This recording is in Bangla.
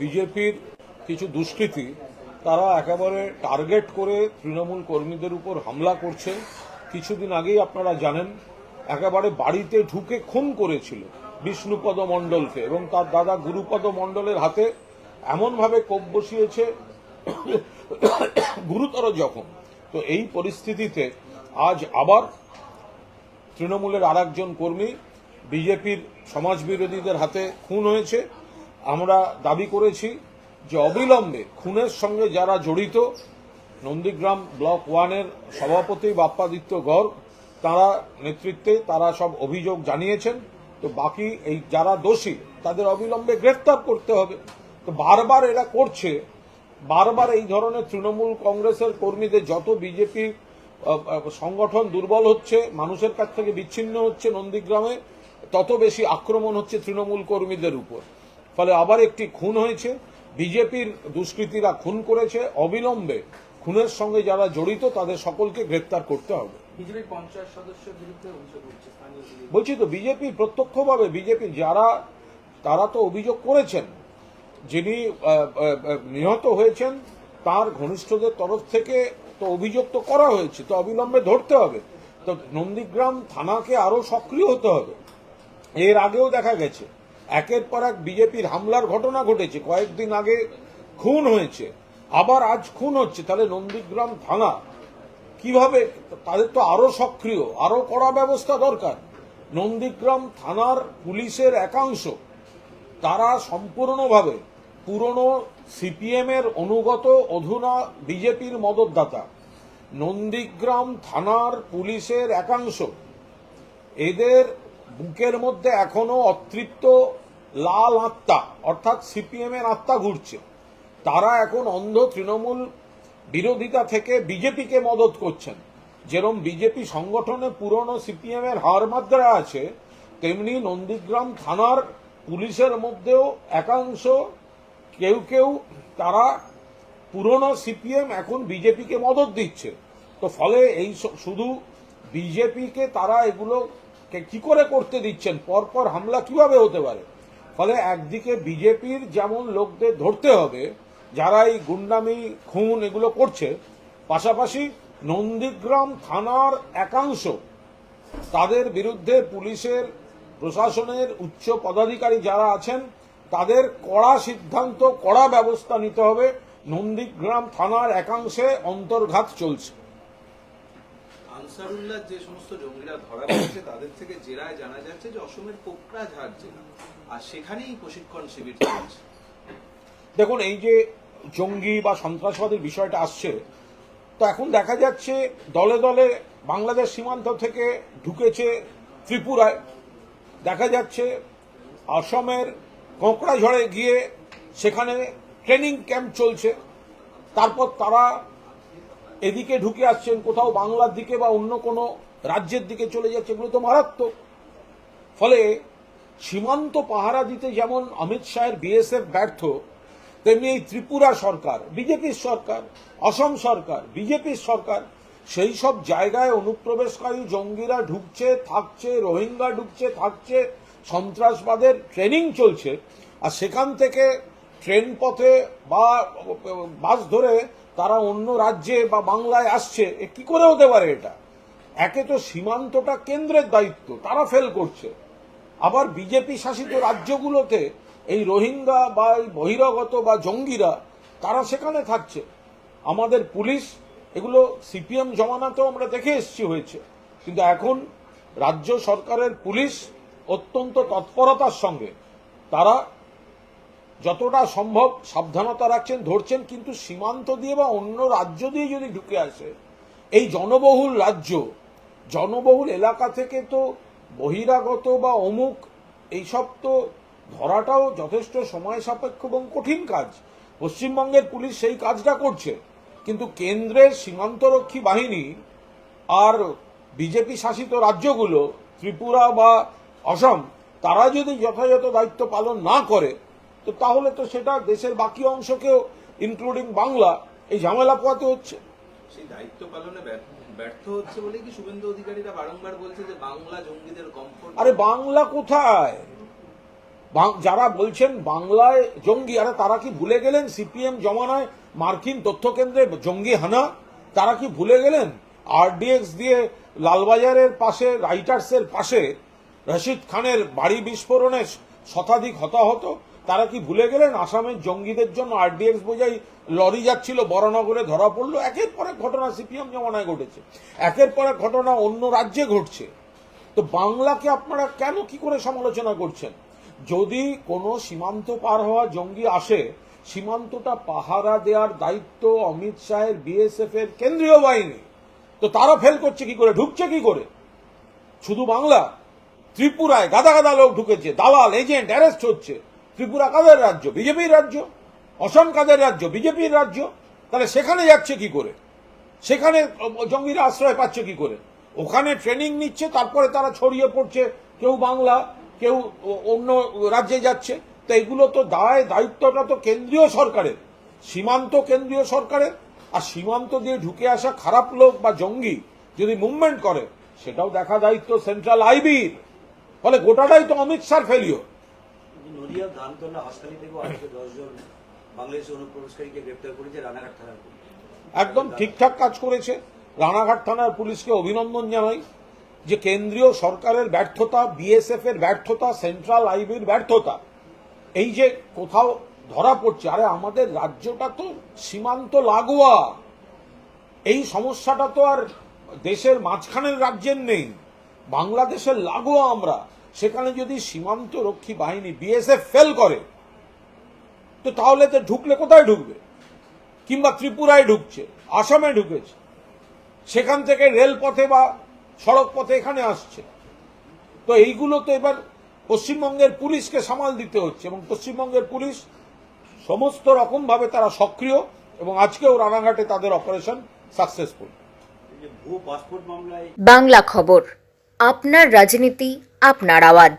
বিজেপির কিছু দুষ্কৃতী, তারা একেবারে টার্গেট করে তৃণমূল কর্মীদের উপর হামলা করছে কিছুদিন আগেই আপনারা জানেন, একেবারে বাড়িতে ঢুকে খুন করেছিল বিষ্ণুপদ মণ্ডলকে এবং তার দাদা গুরুপদ মণ্ডলের হাতে এমনভাবে কোপ বসিয়েছে, গুরুতর জখম। তো এই পরিস্থিতিতে আজ আবার তৃণমূলের আর কর্মী বিজেপির সমাজবিরোধীদের হাতে খুন হয়েছে। আমরা দাবি করেছি যে অবিলম্বে খুনের সঙ্গে যারা জড়িত, নন্দীগ্রাম ব্লক ওয়ানের সভাপতি বাপ্পাদিত্য গড় তারা নেতৃত্বে তারা সব অভিযোগ জানিয়েছেন। তো বাকি এই যারা দোষী, তাদের অবিলম্বে গ্রেফতার করতে হবে। তো বারবার এরা করছে। বারবার এই ধরনের তৃণমূল কংগ্রেসের কর্মীদের যত বিজেপি সংগঠন দুর্বল হচ্ছে, মানুষের কাছ থেকে বিচ্ছিন্ন হচ্ছে নন্দীগ্রামে, তত বেশি আক্রমণ হচ্ছে তৃণমূল কর্মীদের উপর। ফলে আবার একটি খুন হয়েছে। বিজেপির দুষ্কৃতীরা খুন করেছে। অবিলম্বে খুনের সঙ্গে যারা জড়িত তাদের সকলকে গ্রেপ্তার করতে হবে। বলছি তো বিজেপি প্রত্যক্ষভাবে বিজেপি যারা তারা তো অভিযোগ করেছেন যিনি নিহত হয়েছেন তার ঘনিষ্ঠদের তরফ থেকে তো অভিযোগ তো করা হয়েছে তো অবিলম্বে ধরতে হবে। তো নন্দীগ্রাম থানাকে আরও সক্রিয় হতে হবে। এর আগেও দেখা গেছে। একের পর এক বিজেপির হামলার ঘটনা ঘটেছে। কয়েকদিন আগে খুন হয়েছে। আবার আজ খুন হচ্ছে। তাহলে নন্দীগ্রাম থানা কীভাবে? তাদের তো আরও সক্রিয়, আরও কড়া ব্যবস্থা দরকার। নন্দীগ্রাম থানার পুলিশের একাংশ। তারা সম্পূর্ণভাবে পুরনো সিপিএম এর অনুগত অধুনা বিজেপির মদতদাতা। নন্দীগ্রাম থানার পুলিশের একাংশ। এদের বুকের মধ্যে এখনও অতৃপ্ত লাল আত্মা, অর্থাৎ সিপিএম এর আত্মা ঘুরছে। তারা এখন অন্ধ তৃণমূল বিরোধিতা থেকে বিজেপিকে মদত করছেন। যেরম বিজেপি সংগঠনে পুরনো সিপিএম এর হার মাত্রা আছে, তেমনি নন্দীগ্রাম থানার পুলিশের মধ্যেও একাংশ কেউ কেউ তারা পুরনো সিপিএম এখন বিজেপিকে মদত দিচ্ছে। তো ফলে এই শুধু বিজেপিকে তারা এগুলো কে- করে করতে দিচ্ছেন? পরপর হামলা কীভাবে হতে পারে? ফলে একদিকে বিজেপির যেমন লোকদের ধরতে হবে যারা এই গুন্ডামি, খুন এগুলো করছে, পাশাপাশি নন্দীগ্রাম থানার একাংশ তাদের বিরুদ্ধে পুলিশের, প্রশাসনের উচ্চ পদাধিকারী যারা আছেন, তাদের কড়া সিদ্ধান্ত, কড়া ব্যবস্থা নিতে হবে। নন্দীগ্রাম থানার একাংশে অন্তর্ঘাত চলছে। আনসারুল্লাহ যে সমস্ত জঙ্গিরা ধরা পড়েছে, তাদের থেকে জেরায় জানা যাচ্ছে যে অসমের কোকরাঝাড় জেলা। আর সেখানেই প্রশিক্ষণ শিবির চলছে। দেখুন, এই যে জঙ্গি বা সন্ত্রাসবাদের বিষয়টা আসছে, তো এখন দেখা যাচ্ছে দলে দলে বাংলাদেশ সীমান্ত থেকে ঢুকেছে ত্রিপুরায়। দেখা যাচ্ছে অসমের কোঁকড়াঝড়ে গিয়ে সেখানে ট্রেনিং ক্যাম্প চলছে। তারপর তারা এদিকে ঢুকে আসছেন কোথাও বাংলার দিকে বা অন্য কোনো রাজ্যের দিকে চলে যাচ্ছে এগুলো তো মারাত্মক। ফলে সীমান্ত পাহারা দিতে যেমন অমিত শাহের বিএসএফ ব্যর্থ, তেমনি এই ত্রিপুরা সরকার, বিজেপির সরকার, অসম সরকার, বিজেপির সরকার, সেই সব জায়গায় অনুপ্রবেশকারী জঙ্গিরা ঢুকছে, থাকছে, রোহিঙ্গা ঢুকছে, থাকছে, সন্ত্রাসবাদের ট্রেনিং চলছে। আর সেখান থেকে ট্রেন পথে বা বাস ধরে তারা অন্য রাজ্যে বা বাংলায় আসছে, এ কি করে হতে পারে এটা? একে তো সীমান্তটা কেন্দ্রের দায়িত্ব, তারা ফেল করছে। আবার বিজেপি শাসিত রাজ্যগুলোতে এই রোহিঙ্গা বা এই বহিরাগত বা জঙ্গিরা, তারা সেখানে থাকছে। আমাদের পুলিশ, এগুলো সিপিএম জমানাতেও আমরা দেখে এসছি হয়েছে। কিন্তু এখন রাজ্য সরকারের পুলিশ অত্যন্ত তৎপরতার সঙ্গে, তারা যতটা সম্ভব সাবধানতা রাখছেন, ধরছেন, কিন্তু সীমান্ত দিয়ে বা অন্য রাজ্য দিয়ে যদি ঢুকে আসে, এই জনবহুল রাজ্য, জনবহুল এলাকা থেকে তো বহিরাগত বা অমুক, এইসব তো ধরাটাও যথেষ্ট সময় সাপেক্ষ এবং কঠিন কাজ। পশ্চিমবঙ্গের পুলিশ সেই কাজটা করছে, কিন্তু কেন্দ্রের সীমান্তরক্ষী বাহিনী আর বিজেপি শাসিত রাজ্যগুলো, ত্রিপুরা বা অসম, তারা যদি যথাযথ দায়িত্ব পালন না করে তো তাহলে তো সেটা দেশের বাকি অংশকেও ইনক্লুডিং বাংলা এই ঝামেলা পোয়াতে হচ্ছে। সেই দায়িত্ব পালনে ব্যর্থ হচ্ছে বলে কি শুভেন্দু অধিকারীরা বারংবার বলছে যে বাংলা জঙ্গিদের কমফোর্ট আরে বাংলা কোথায়? যারা বলছেন বাংলায় জঙ্গি আরে তারা কি ভুলে গেলেন? সিপিএম জমানায় মার্কিন তথ্য কেন্দ্রে জঙ্গি হানা তারা কি ভুলে গেলেন? আরডিএক্স দিয়ে লালবাজারের পাশে রাইটার্সের পাশে রশিদ খানের বাড়ি বিস্ফোরণে শতাধিক হতাহত। তারা কি ভুলে গেলেন? আসামের জঙ্গিদের জন্য আরডিএক্স বোঝাই লরি যাচ্ছিল, বড়নগরে ধরা পড়ল। একের পর এক ঘটনা সিপিএম জমানায় ঘটেছে। একের পর এক ঘটনা অন্য রাজ্যে ঘটছে। তো বাংলাকে আপনারা কেন কি করে সমালোচনা করছেন? যদি কোনো সীমান্ত পার হওয়া জঙ্গি আসে, সীমান্তটা পাহারা দেওয়ার দায়িত্ব অমিত শাহের বিএসএফ এর কেন্দ্রীয় বাহিনী। তো তারা ফেল করছে কি করে? ঢুকছে কি করে? শুধু বাংলা, ত্রিপুরায় গাদা গাদা লোক ঢুকেছে, দালাল, এজেন্ট, অ্যারেস্ট হচ্ছে। ত্রিপুরা কাদের রাজ্য? বিজেপির রাজ্য? অসম কাদের রাজ্য? বিজেপির রাজ্য? তাহলে সেখানে যাচ্ছে কি করে? সেখানে জঙ্গিরা আশ্রয় পাচ্ছে কি করে? ওখানে ট্রেনিং নিচ্ছে, তারপরে তারা ছড়িয়ে পড়ছে। কেউ বাংলা, কেউ অন্য রাজ্যে যাচ্ছে। তো এগুলো তো দায়, দায়িত্বটা তো কেন্দ্রীয় সরকারের। সীমান্ত কেন্দ্রীয় সরকারের। আর সীমান্ত দিয়ে ঢুকে আসা খারাপ লোক বা জঙ্গি যদি মুভমেন্ট করে, সেটাও দেখা দায়িত্ব সেন্ট্রাল আইবির। ফলে গোটাটাই তো অমিত শাহ ফেলিও নদিয়া ধানতলা হাসপাতাল থেকেও আজকে দশজন বাংলাদেশের অনুপ্রবেশকারীকে গ্রেপ্তার করেছে, রানাঘাট থানার পুলিশ। একদম ঠিকঠাক কাজ করেছে। রানাঘাট থানার পুলিশকে অভিনন্দন জানাই যে কেন্দ্রীয় সরকারের ব্যর্থতা বিএসএফ এর ব্যর্থতা, সেন্ট্রাল আইবির ব্যর্থতা, এই যে কোথাও ধরা পড়ছে, আরে আমাদের রাজ্যটা তো সীমান্ত লাগোয়া। এই সমস্যাটা তো আর দেশের মাঝখানের রাজ্যের নেই, বাংলাদেশের লাগোয়া আমরা। সেখানে যদি সীমান্ত রক্ষী বাহিনী বিএসএফ ফেল করে তো তাহলে তো ঢুকলে কোথায় ঢুকবে? কিংবা ত্রিপুরায় ঢুকছে আসামে ঢুকেছে সেখান থেকে রেলপথে বা সড়ক পথে এখানে আসছে। তো এইগুলো তো এবার পশ্চিমবঙ্গের পুলিশকে সামাল দিতে হচ্ছে এবং পশ্চিমবঙ্গের পুলিশ সমস্ত রকম ভাবে তারা সক্রিয় এবং আজকেও রানাঘাটে তাদের অপারেশন সাকসেসফুল। বাংলা খবর আপনার রাজনীতি আপনার আওয়াজ।